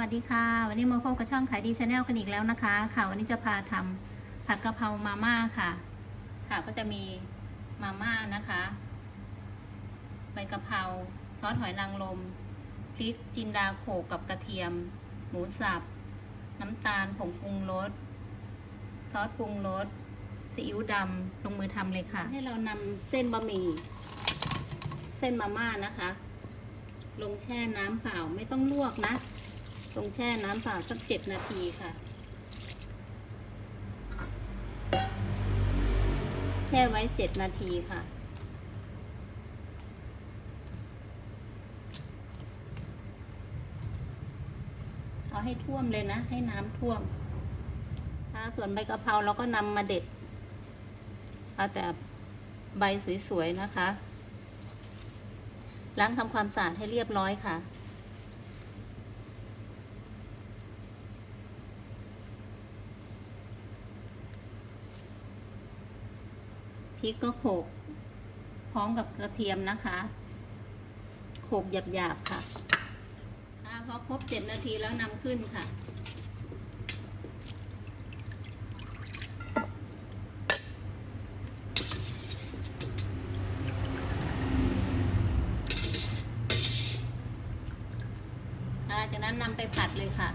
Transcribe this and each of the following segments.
วัสดีค่ะ วันนี้มาพบกับช่องขายดีชาแนลกันอีกแล้วนะคะ ค่ะ วันนี้จะพาทำผัดกะเพรามาม่าค่ะ ค่ะก็จะมีมาม่านะคะใบกะเพราซอสหอยนางรมพริกจินดาโขกกับกระเทียม หมูสับ น้ำตาลผงปรุงรสซอสปรุงรสซีอิ๊วดำลงมือทำเลยค่ะ ให้เรานำเส้นบะหมี่เส้นมาม่านะคะ ลงแช่น้ำเปล่าไม่ต้องลวกนะ ลงแช่น้ำเปล่าสักเจ็ดนาทีค่ะ แช่ไว้เจ็ดนาทีค่ะ เอาให้ท่วมเลยนะ ให้น้ำท่วมส่วนใบกะเพราเราก็นำมาเด็ด เอาแต่ใบสวยๆนะคะ ล้างทำความสะอาดให้เรียบร้อยค่ะ พริกก็โขลกพร้อมกับกระเทียมนะคะ โขลกหยาบๆค่ะพอครบเจ็ดนาทีแล้วนำขึ้นค่ะจากนั้นนำไปผัดเลยค่ะ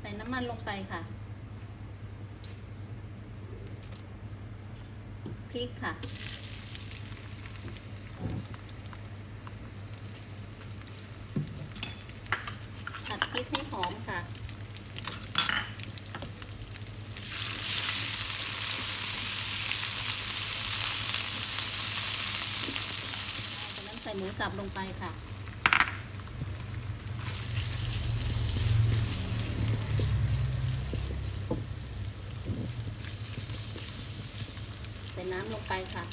ใส่น้ำมันลงไปค่ะ ริกค่ะ ผัดพริกให้หอมค่ะ จากนั้นใส่หมูสับลงไปค่ะ น้ำลงไปค่ะ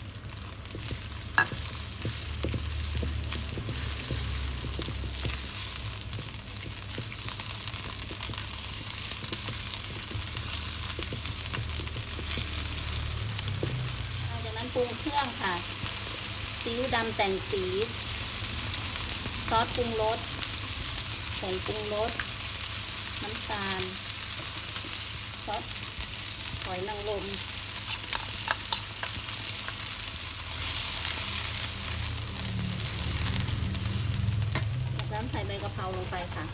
จากนั้นปรุงเครื่องค่ะซีอิ๊วดำแต่งสี ซอสปรุงรสผงปรุงรสน้ำตาลซอสหอยนางรม จากนั้นใส่ใบกะเพราลงไปค่ะ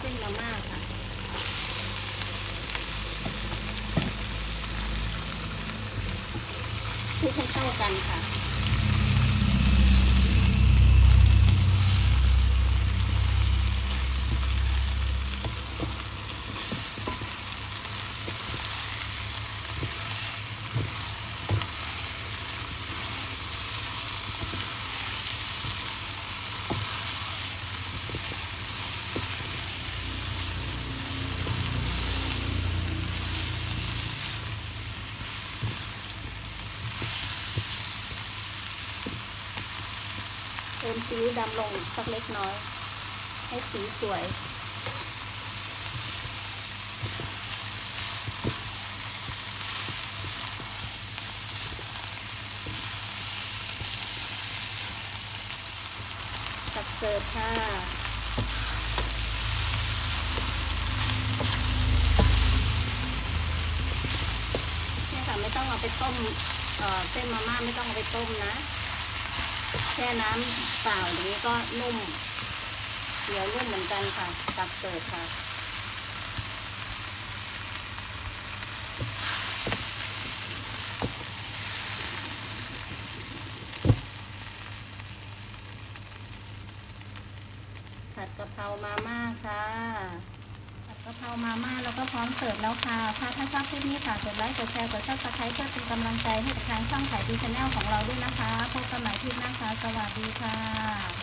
เส้นมาม่าค่ะ คลุกให้เข้ากันค่ะ เติมซีอิ๊วดำลงสักเล็กน้อย ให้สีสวย ตักเสิร์ฟค่ะเนี่ยค่ะไม่ต้องเอาไปต้มเออเส้นมาม่าไม่ต้องเอาไปต้มนะ แช่น้ำเปล่าอย่างนี้ก็นุ่มเหนียวนุ่มเหมือนกันค่ะ ตักเสิร์ฟค่ะ ผัดกะเพรามาม่าค่ะผัดกะเพรามาม่าแล้วก็พร้อมเสิร์ฟแล้วค่ะ ถ้าถ้าชอบคลิปนี้ฝากกดไลค์ กดแชร์ กดซับสไครต์เพื่อเป็นกำลังใจให้กับทางช่องขายดีชาแนลของเราด้วยนะคะ พบกันใหม่คลิป วัสดีค่ะ